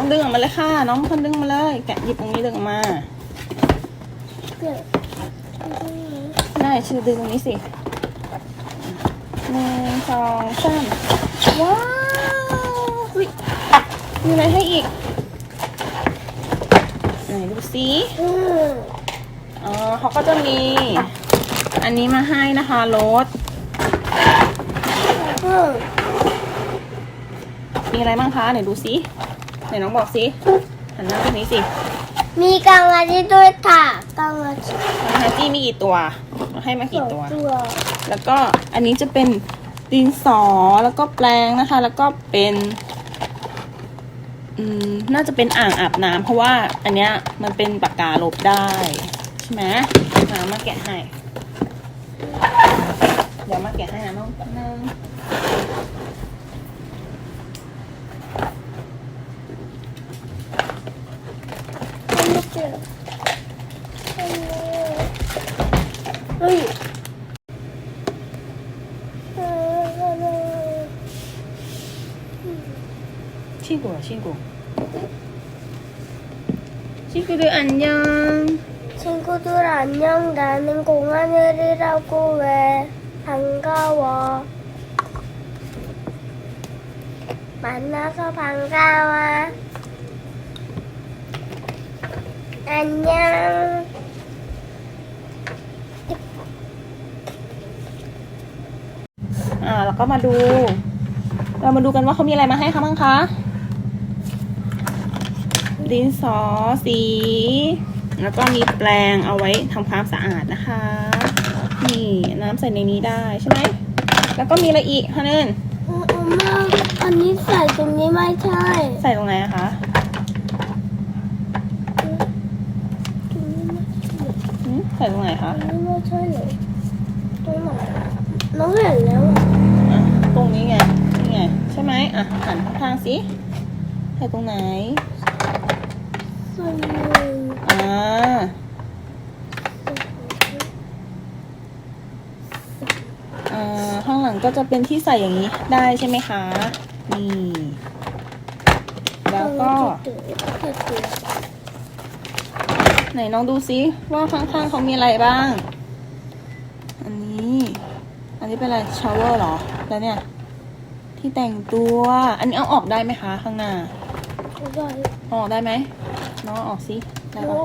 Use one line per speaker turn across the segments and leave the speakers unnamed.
อง
ดึงออก
มา
เลยค่ะ น้องคนดึงมาเลย แกะหยิบตรงนี้ดึงออกมา
เกิด
ได้ชื่อดึงตรงนี้สิหนึ่งสองสามว้าวอุ๊ยมีอะไรให้อีก ไหนดูสิ
อืม
อ๋อเขาก็จะมี อันนี้มาให้นะคะรถ
อืม
มีอะไรบ้างคะไหนดูสิ ไหนน้องบอกสิหันหน้าไปนี้สิ
มีกางอาทิตย์ด้วยค่ะกางอาทิตย์
น้องฮาจี้มีกี่ตัวเราให้มา
ส
กี่
อง
ตัว
ตัว
แล้วก็อันนี้จะเป็นดินสอแล้วก็แปรงนะคะ แล้วก็เป็นอืมน่าจะเป็นอ่างอาบน้ำเพราะว่าอันเนี้ยมันเป็นปากกาลบได้ใช่ไหมมามาแกะให้เดี๋ยวมาแกะให้นะน้องแป๊บนึง 친구야, 친구. 친구들 안녕.
친구들 안녕. 나는 공하늘이라고 왜 반가워. 만나서 반가워. อันยัง
อ่าแล้วก็มาดู เรามาดูกันว่าเขามีอะไรมาให้คะมั้งคะ ดินสอสี แล้วก็มีแปรงเอาไว้ทำความสะอาดนะคะ นี่น้ำใส่ในนี้ได้ใช่ไหม แล้วก็มีอะไรอีกคะเนิน
อันนี้ใส่ตรงนี้ไม่
ใช่ ใส่ตรงไหนคะ ใส่ตรงไหนคะ
ไม่ใช่หรืตรงไหนน้
องเห็นแล้วอะตรงนี้ไงนี่ไงใช่ไหมอะหันทางสิใส่ตรงไหน
ส่ว
นหนึ่งอ่าข้างหลังก็จะเป็นที่ใส่อย่างนี้ได้ใช่ไหมคะนี่แล้วก็ ไหนน้องดูซิว่าข้างๆเขามีอะไรบ้าง อันนี้ อันนี้เป็นอะไรชาวเวอร์เหรอ แล้วเนี่ย ที่แต่งตัว อันนี้เอาออกได้ไหมคะข้างหน้าเอาออกได้ไหมน้องเอาออกสิได้ปะ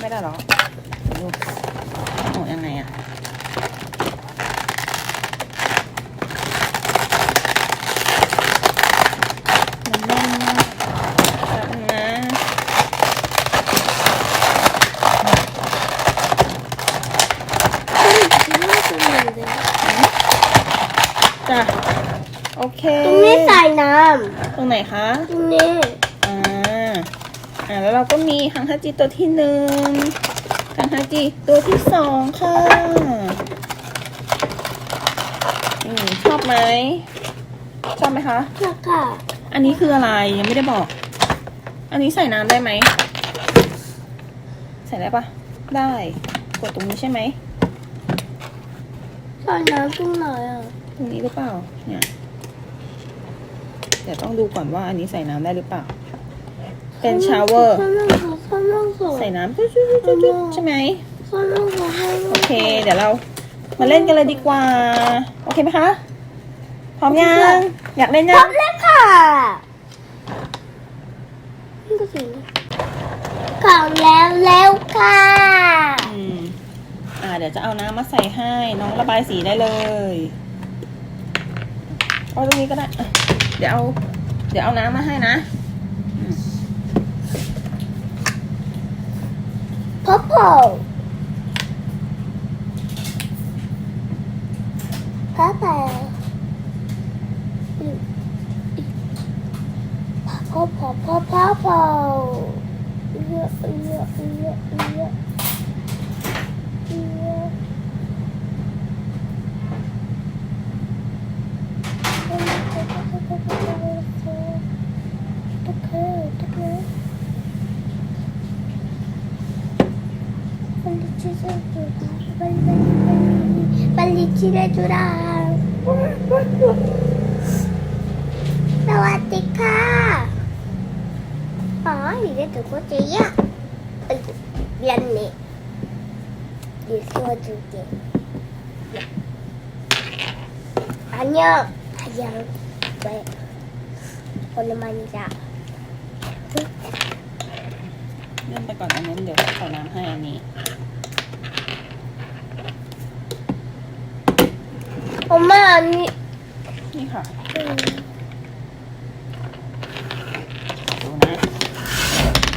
ไม่ได้หรอเดี๋ยวดูเอาออกยังไงอะมันแน่นมากแป๊บนึงนะ จ้ะ โอเค
ตรงนี้ใส่น้
ต รงไหนคะำ
ตรงนี้
อ่าอ่าแล้วเราก็มีคังฮาจิตัวที่หนึ่งคังฮาจิตัวที่สองค่ะอืมชอบไหมชอบไหมคะ
ค่ะค่ะ
อันนี้คืออะไรยังไม่ได้บอก อันนี้ใส่น้ำได้ไหมใส่ได้ปะได้กดตรงนี้ใช่ไหม
ใส่น้ำตรงไหนอะ
ตรงนี้หรือเปล่าเนี่ย เดี๋ยวต้องดูก่อนว่าอันนี้ใส่น้ำได้หรือเปล่า เป็นชาวเวอร์ใส่น้ำจุ๊จุ๊ใช่ไหมโอเค เดี๋ยวเรามาเล่นกันเลยดีกว่า โอเคไหมคะ พร้อมยัง อยากเล่นยังพ
ร้อมเล่นค่ะข่อวแล้วแล้วค่ะ
อ่า เดี๋ยวจะเอาน้ำมาใส่ให้ น้องระบายสีได้เลย เอาตรงนี้ก็ได้ เดี๋ยวเอาเดี๋ยวเอาน้ำมาให้นะ
purple purple purple purple purple yeah yeah yeah yeah yeah 빨리 칠해주라. 사와디카. 아, 이게 누구지야? 아이고, 미안해. 일 세워줄게. 안녕. 안녕. 왜? 오랜만이다.
เลื่อนไปก่อนอันนั้นเดี๋ยวใส่น้ำให้อันนี้
โอมาอั
นนี้นี่ค่ะดูนะ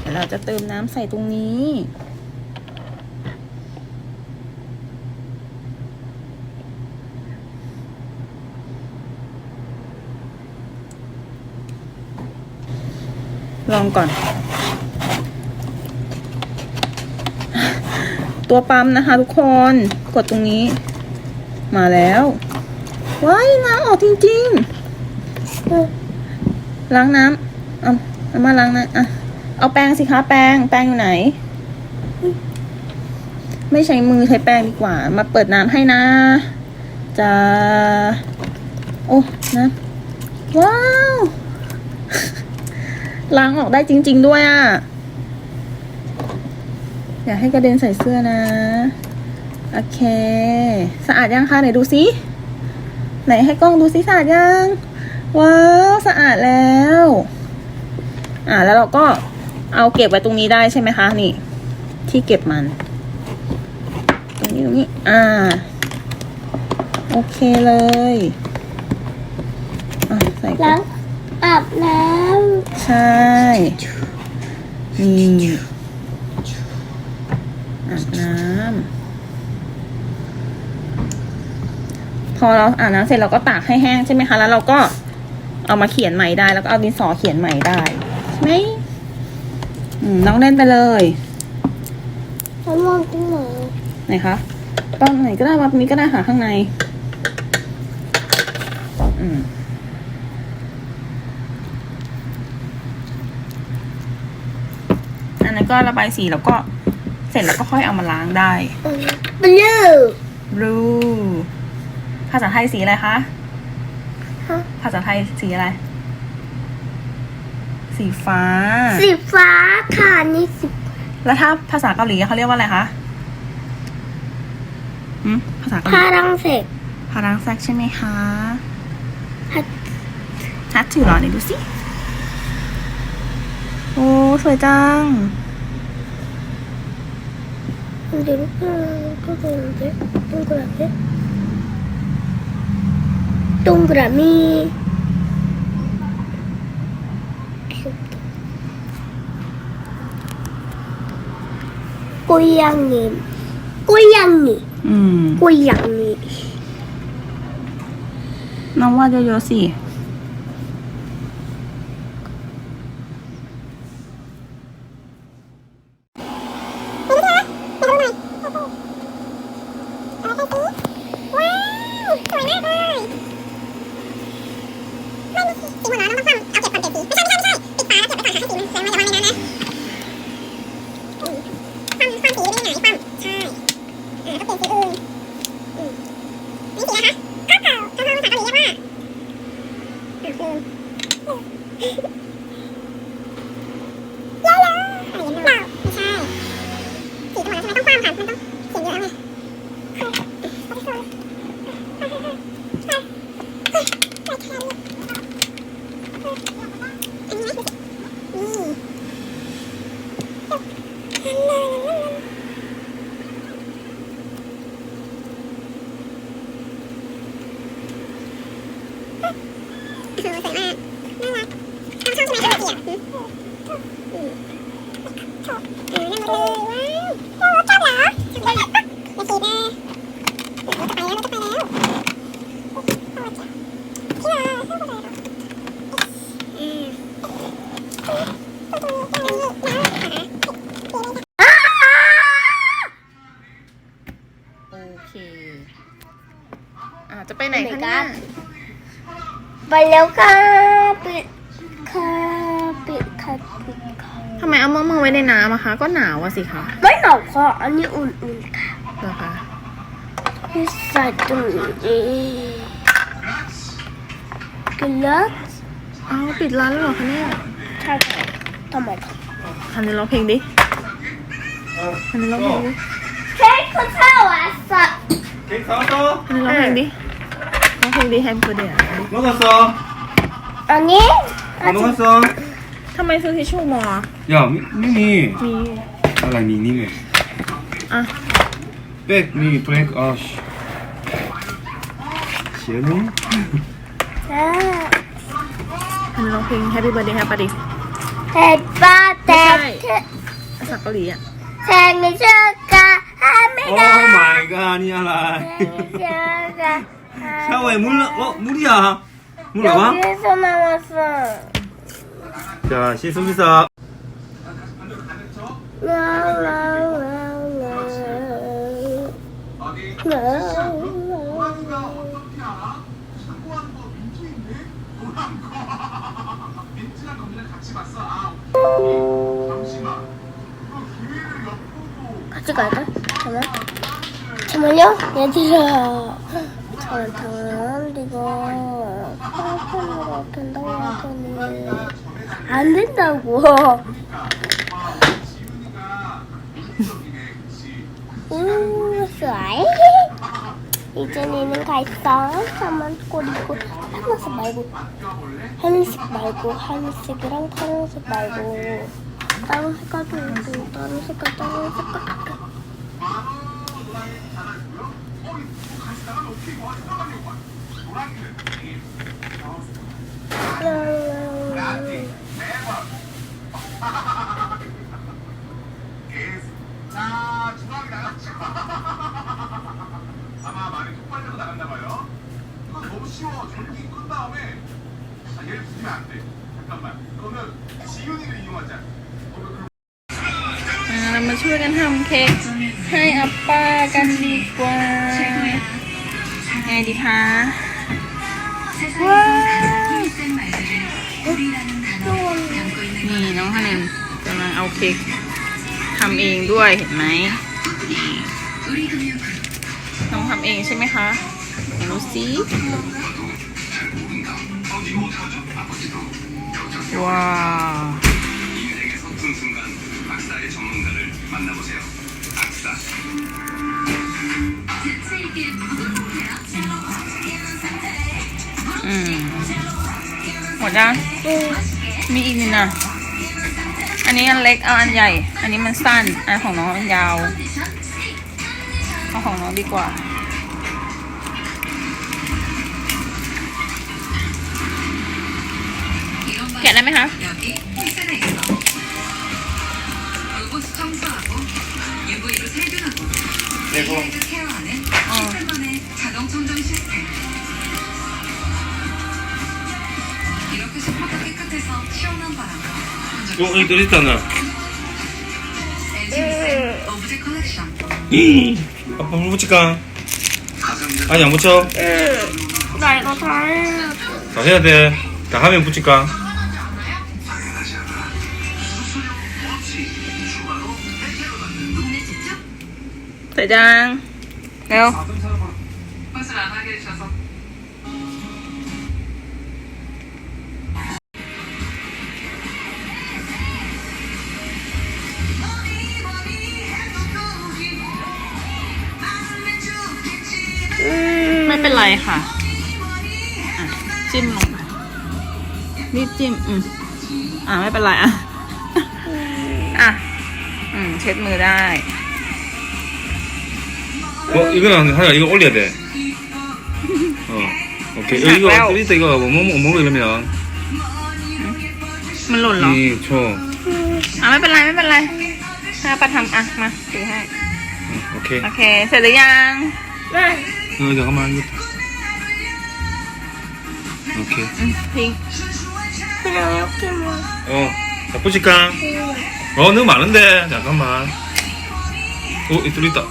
เดี๋ยวเราจะเติมน้ำใส่ตรงนี้ลองก่อน ตัวปั๊มนะคะ ทุกคนกดตรงนี้ มาแล้วว้ายน้ำออกจริงๆ.ล้างน้ำเอาเอามาล้างนะอะเอาแปรงสิคะแปรงแปรงอยู่ไหน ไม่ใช้มือใช้แปรงดีกว่า มาเปิดน้ำให้นะจะโอ้นะว้าว ล้างออกได้จริง ๆ ด้วยอะ อย่าให้กระเด็นใส่เสื้อนะ โอเค สะอาดยังคะไหนดูสิไหนให้กล้องดูสิสะอาดยังว้าวสะอาดแล้ว อ่าแล้วเราก็เอาเก็บไว้ตรงนี้ได้ใช่ไหมคะนี่ ที่เก็บมัน ตรงนี้ตรงนี้อ่า โอเคเลยอะใส่ก่อน
ล้างอาบน้
ใช่นี่ อาบน้ำพอเราอาบน้ำเสร็จเราก็ตากให้แห้งใช่ไหมคะแล้วเราก็เอามาเขียนใหม่ได้ แล้วก็เอาดินสอเขียนใหม่ได้ใช่ไหมอืมน้องเล่นไปเลยำ
น้ำมันตรงไหน
ไหนคะตอนไหนก็ได้วับนี้ก็ได้ค่ะข้างใน อืมอันนั้นก็ระบายสีแล้วก็เส ร็จแล้วก็ค่อยเอามาล้างได้
บลู
blue ภาษาไทยสีอะไรคะ
ฮะ
ภาษาไทยสีอะไร สีฟ้า
สีฟ้าค่ะนี่สี
แล้วถ้าภาษาเกาหลีเขาเรียกว่าอะไรคะหืมภาษาเกาหลี
พารังเสก
พารังแซกใช่ไหมคะ
ฮัท
ชัดถือเหรอไหนดูสิ โอ้ สวยจัง
근데 이렇게 이렇게 되는데 동그랗게 동그라미 귀엽다 고양이 고양이
อืม
고양이
น้องวาดเยอะๆสิ
เออสวยมากน่ารักชอบชอบใช่ไหมชอบเกียร์อืมชอบเออนั่งรถเลยว้าวชอบเหรอชอบเลยอย่าสีนะรถจะไปแล้วรถจะไปแล้วที่เราชอบอะไรหรออืมอ่า
โอเค อ่าจะไปไหนคะเนี่ย
ไป แล้วก็ปิดค่ะปิดค่ะปิดค่ะ
ทำไมเอามะม่วไว้ในน้ำอะคะ ก็หนาวอะสิคะ
ไม่หนาวค่ะอันนี้อุ่นๆค่ะ
เหรอคะ
ใส่ตรงนี้กินแล้วเอา
ปิดร้านแล้วเหรอคะเนี่ย
ใช่ค่ะทำไมครั
บคันร้องเพลงดิทำในร้องเพลงดิ
เค้กข้าวเาอะสัตว์
เค้กข้าว
เจ้าคันร้องเพลงดิร้องเพลงดิแฮมเบอร์เดอ
ร์ลูก
กระ นนี้
아, 뭐 샀어?
ทำไมซื้อทิชชู่มอ
야, 미, 미니.
มี
아, 나 미니네.
อ่ะ
백, 미, 브레이크, 아, 씨. 시원해?
จ้า
ทันนี้ร้องเพลง Happy Birthday Happy Birthday
เห็ดปลาแตก
ไม่ใช่ ภาษาเกาหลีอะ
แทงในเชือกาห้ามไม่
오
ได้
마이 갓, 아니야,
แท
라.
งในเชือกา
샤워해, 물, 나- 어, 물이야. 물어봐.
여기서 나왔어.
자, 시수기사. 라라라라. 라라.
민지랑 같이 봤어. 가야 잠깐만. 잠깐만요. 얘들아. 잠깐만, 잠깐만. 이거. 된다고 하더니 안 된다고. 음, 좋아해. 이전에는 가 있어. 가만 꼬리고 파란색 말고 하늘색 말고 하늘색이랑 파란색 말고 다른 색깔도 있고 다른 색깔 다른 색깔.
자, 주방이 나갔죠. 아마 많이 톡 빨려서 나갔나봐요. 이건 너무 쉬워. 전기 끈 다음에. 아, 얘를 부리면 안 돼. 잠깐만. 그러면 지윤이를 이용하자.
그러면 아, 한번 소리는 함께. 하이, 아빠, 같이 와. 네, 야, 니가. องฮันเกำลังเอาเค้กทำเองด้วยเห็นไหมน้องทำเองใช่ไหมคะดูสิว้าวอืมหมดแล้วมีอีกนึงนะ อันนี้อันเล็กเอาอันใหญ่ อันนี้มันสั้น อันของน้องอันยาว เอาของน้องดีกว่า แกะได้ไหมคะ
여기 필사가 있어. 로봇 청소하고 UV로 살균하고 AI도 케어하는
어.
10분만의 자동 청정 시스템. 이렇게 슈퍼도 깨끗해서 시원한 바람.
어, 여기 들있잖아. 아빠 물 붙일까? 아니, 안 붙여.
나 이거 다 해.
다 해야 돼. 다 하면 붙일까?
대장.
네요. 안 하게 해주셔서
จิ้ม อืมอ่ะ ไม่เป็นไรอ่ะ อ่ะ อืม เช็ดมือได้
어, 이거는 하야 이거 올려야 돼. 어, 오케이. 오케이.
자,
이거
와우.
뚜리다 이거 뭐 먹어 먹어 이러면
มันหล่นเหรอ
이 초.
อ่ะไม่เป็นไรไม่เป็นไรถ้าประทำอ่ะมาถือให้
응, 오케이.
โอเค เสร็จหรือยัง
어 잠깐만 이거. 오케이.
อืมทิ้ง
어 바쁘실까? 어 너무 많은데 잠깐만. 어이 뚜리다.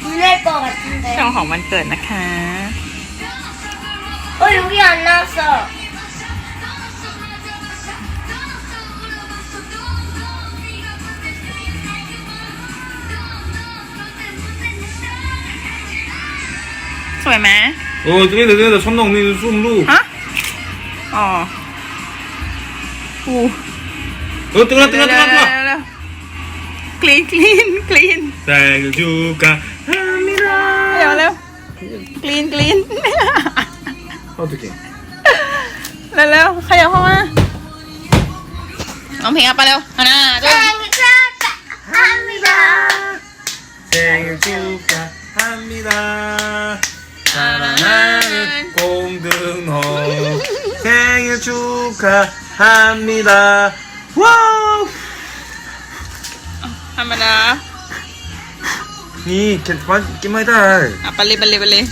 ไม่ได้ปกติ
ช่องของวันเกิดนะคะ
โอ้ย여기안나왔어
สวยไหม
เออ这里的这里的传统那是顺路
ฮะอ๋ออู้
เออตัวละตัวละตัวละตั
วละคลีนคลีนคลีน
แต่จูกะไม่ได้
เดี๋ยวเร็วคลีนคลีน
เอาตัว
เก่งเร็วเร็วขยับเข้ามาน้องเพลงเอะไปเร็วฮเอาหน้าด้วย
แต่จูกะฮามิดา 축하합니다. 와우!
ธรรมดา
니 괜찮 끼마이다.
อ่ะไปเลยไปเลยไปเลย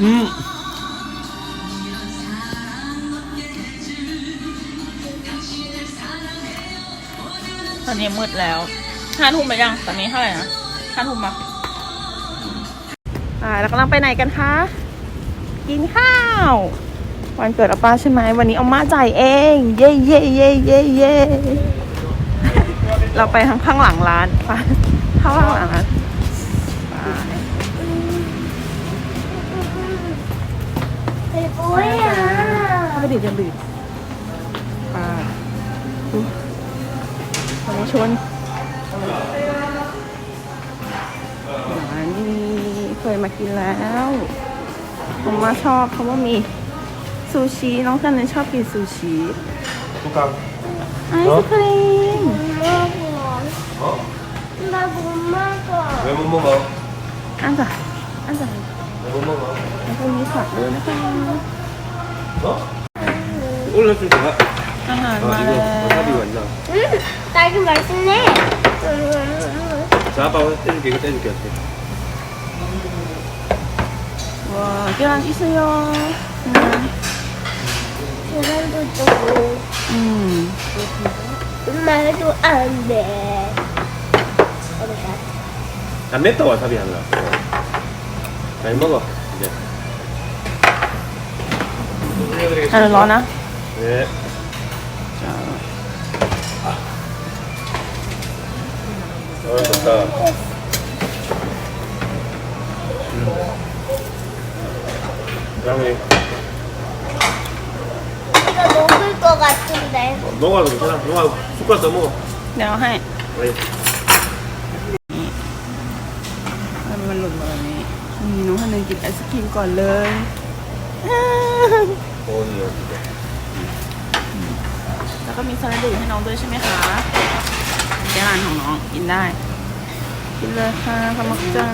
음.
ตอนนี้มืดแล้วห้าทุ่มไปยัง ตอนนี้เท่าไหร่นะห้าทุ่มมา อ่าแล้วกำลังไปไหนกันคะ กินข้าว วันเกิดอาป้าใช่ไหม วันนี้เอามาจ่ายเอง เย่เย่เย่เย่เย่เราไปทางข้างหลังร้านไปข้างหลังร้านไป
뭐야
เข้าไปดิจะดื่มไปดูขอมาชน เคยมากินแล้วผมมาชอบเพราะว่ามีซูชิน้องกันเลยชอบกินซูชิ
ทุกครั้ง
ไอศครีม
มา
บุมมา
กกว่าเวมุมมาก
อันจ้ะอันจ้ะ
เวมุมมาก
แล้วก็มีสัอดเลยนะคะ
โอุ้ยแล้วสุดง
อดอาหารมาแล้ว
ตาย
กันมาสิเนี้าเปาเต้
นกี่ก็เต้นกี่ 와, 계란 있어요. 음.
계란도 있고.
음.
엄마 해도 안 돼.
다 맵다 와사비 하느라 잘 먹어 이제
나를 넣어놔.
네 자. 어 좋다 그다음에
이거 녹을 것 같은데
먹어도 괜찮아. 먹어 숟가락 더 먹어.
เดี๋ยวเอาให้
빨리.
ให้มันหล่นมาแบบนี้นี่น้องฮันนึงกินไอศครีมก่อนเลย
오늘 이제
แล้วก็มีสลัดดื่มให้น้องด้วยใช่ไหมคะเจ้าร้านของน้องกินได้ กินเลยค่ะขอบคุณจ้า